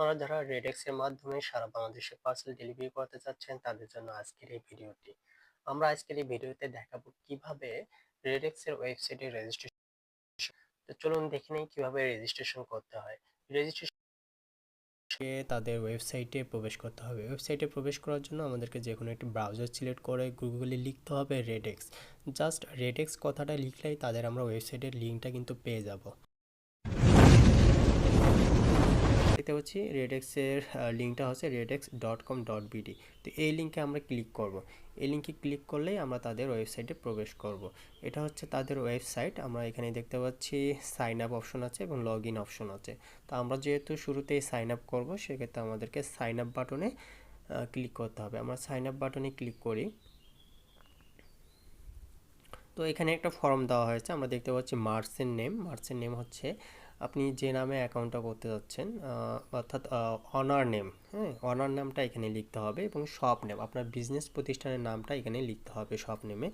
আপনারা যারা রেডেক্স এর মাধ্যমে সারা বাংলাদেশে পার্সেল ডেলিভারি করতে চাচ্ছেন, তাদের জন্য আজকের এই ভিডিওটি। আমরা আজকের এই ভিডিওতে দেখাবো কীভাবে রেডেক্স এর ওয়েবসাইটে রেজিস্ট্রেশন তো চলুন দেখে নেই কীভাবে রেজিস্ট্রেশন করতে হয়। রেজিস্ট্রেশন তাদের ওয়েবসাইটে প্রবেশ করতে হবে। ওয়েবসাইটে প্রবেশ করার জন্য আমাদেরকে যে কোনো একটি ব্রাউজার সিলেক্ট করে গুগলে লিখতে হবে রেডেক্স জাস্ট রেডেক্স কথাটা লিখলেই তাদের আমরা ওয়েবসাইটের লিঙ্কটা কিন্তু পেয়ে যাব। দেখতে পাচ্ছি রেডেক্সের লিঙ্কটা হচ্ছে Redex dot com dot BD তো এই লিঙ্কে আমরা ক্লিক করব। এই লিঙ্কে ক্লিক করলেই আমরা তাদের ওয়েবসাইটে প্রবেশ করব। এটা হচ্ছে তাদের ওয়েবসাইট আমরা এখানে দেখতে পাচ্ছি সাইন আপ অপশন আছে এবং লগ ইন অপশন আছে। তো আমরা যেহেতু শুরুতেই সাইন আপ করব, সেক্ষেত্রে আমাদেরকে সাইন আপ বাটনে ক্লিক করতে হবে। আমরা সাইন আপ বাটনে ক্লিক করি। তো এখানে একটা ফর্ম দেওয়া হয়েছে। আমরা দেখতে পাচ্ছি মার্সের নেম মার্সের নেম হচ্ছে আপনি যে নামে অ্যাকাউন্টটা করতে যাচ্ছেন অর্থাৎ অনার নেম হ্যাঁ? অনার নামটা এখানে লিখতে হবে এবং শপ নেম আপনার বিজনেস প্রতিষ্ঠানের নামটা এখানে লিখতে হবে শপ নেমে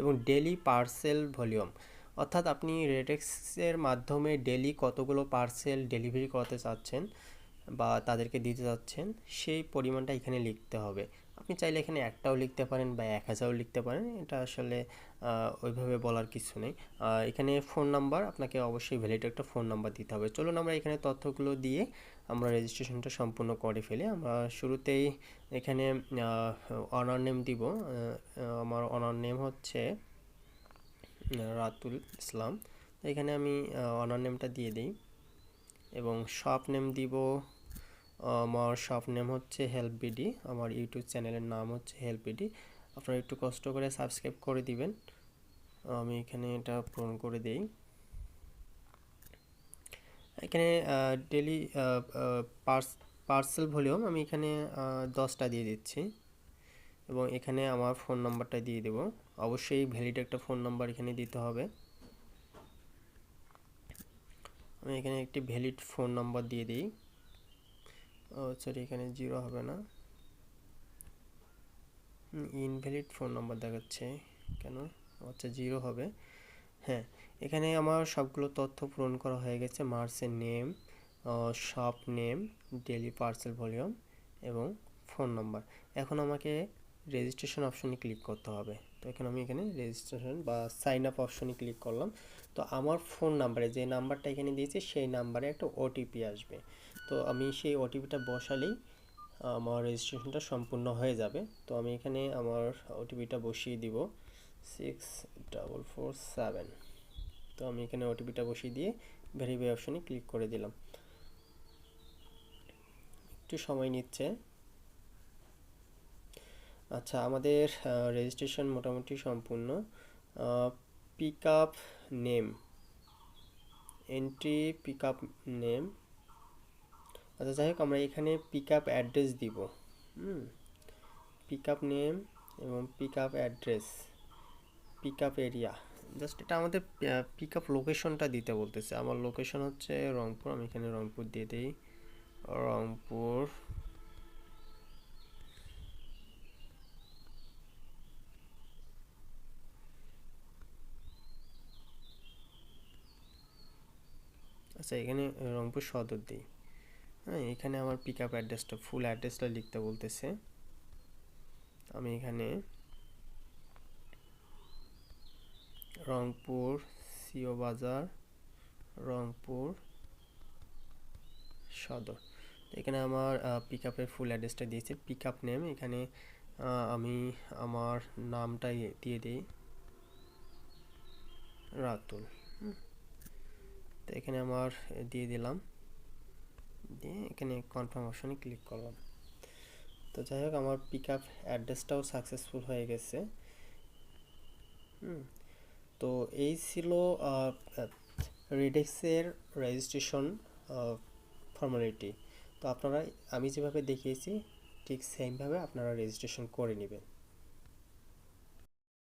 এবং ডেলি পার্সেল ভলিউম অর্থাৎ আপনি রেটেক্সের মাধ্যমে ডেলি কতগুলো পার্সেল ডেলিভারি করতে চাচ্ছেন বা তাদেরকে দিতে চাচ্ছেন সেই পরিমাণটা এখানে লিখতে হবে। আপনি চাইলে এখানে একটাও লিখতে পারেন বা এক হাজারও লিখতে পারেন, এটা আসলে ওইভাবে বলার কিছু নেই। এখানে ফোন নাম্বার, আপনাকে অবশ্যই ভ্যালিড একটা ফোন নাম্বার দিতে হবে। চলুন আমরা এখানে তথ্যগুলো দিয়ে আমরা রেজিস্ট্রেশনটা সম্পূর্ণ করে ফেলি। আমরা শুরুতেই এখানে অনার নেম দিব। আমার অনার নেম হচ্ছে রাতুল ইসলাম। এখানে আমি অনার নেমটা দিয়ে দিই। এবং শপ নেম দিব। আমার শপ নেম হচ্ছে হেল্প বিডি আমার ইউটিউব চ্যানেলের নাম হচ্ছে হেল্প বিডি আপনারা একটু কষ্ট করে সাবস্ক্রাইব করে দিবেন। আমি এখানে এটা পূরণ করে দেই। এখানে ডেলি পার্সেল ভলিউম আমি এখানে দশটা দিয়ে দিচ্ছি। এবং এখানে আমার ফোন নাম্বারটা দিয়ে দেব। অবশ্যই ভ্যালিড একটা ফোন নাম্বার এখানে দিতে হবে। আমি এখানে একটি ভ্যালিড ফোন নাম্বার দিয়ে দিই। ও সরি এখানে জিরো হবে না। ইনভ্যালিড ফোন নাম্বার দেখাচ্ছে। কেন? আচ্ছা জিরো হবে। হ্যাঁ এখানে আমার সবগুলো তথ্য পূরণ করা হয়ে গেছে। মার্সের name shop name daily parcel volume এবং ফোন নাম্বার এখন আমাকে রেজিস্ট্রেশন অপশনে ক্লিক করতে হবে। তো এখন আমি এখানে রেজিস্ট্রেশন বা সাইন আপ অপশনে ক্লিক করলাম। তো আমার ফোন নাম্বারে যে নাম্বারটা এখানে দিয়েছি, সেই নাম্বারে একটা ওটিপি আসবে। তো আমি সেই ওটিপিটা বসালেই আমার রেজিস্ট্রেশনটা সম্পূর্ণ হয়ে যাবে। তো আমি এখানে আমার ওটিপিটা বসিয়ে দিব সিক্স ডাবল ফোর সেভেন তো আমি এখানে ওটিপিটা বসিয়ে দিয়ে ভেরিফাই অপশনে ক্লিক করে দিলাম। একটু সময় নিচ্ছে। আচ্ছা আমাদের রেজিস্ট্রেশন মোটামুটি সম্পূর্ণ। Pick up name entry pick up name আচ্ছা যাই হোক, আমরা এখানে পিক আপ অ্যাড্রেস দিব। হুম পিক আপ নেম এবং pick up address pick up area just এটা আমাদের পিক আপ লোকেশনটা দিতে বলতেছে। আমার লোকেশন হচ্ছে রংপুর, আমি এখানে রংপুর দিয়ে দিই। রংপুর আচ্ছা এখানে রংপুর সদর দিই। হ্যাঁ এখানে আমার পিক আপ অ্যাড্রেসটা ফুল অ্যাড্রেসটা লিখতে বলতেছে। আমি এখানে রংপুর, সিও বাজার, রংপুর সদর। এখানে আমার পিক আপের ফুল অ্যাড্রেসটা দিয়েছে। পিক আপ নেম এখানে আমি আমার নামটা দিয়ে দিই। রাতুল তো এখানে আমার দিয়ে দিলাম। দিয়ে এখানে কনফার্ম ক্লিক করলাম। তো যাই হোক, আমার পিক আপ অ্যাড্রেসটাও সাকসেসফুল হয়ে গেছে। হুম, তো এই ছিল রেডেক্সের রেজিস্ট্রেশন ফর্মালিটি তো আপনারা, আমি যেভাবে দেখিয়েছি, ঠিক সেমভাবে আপনারা রেজিস্ট্রেশন করে নেবেন।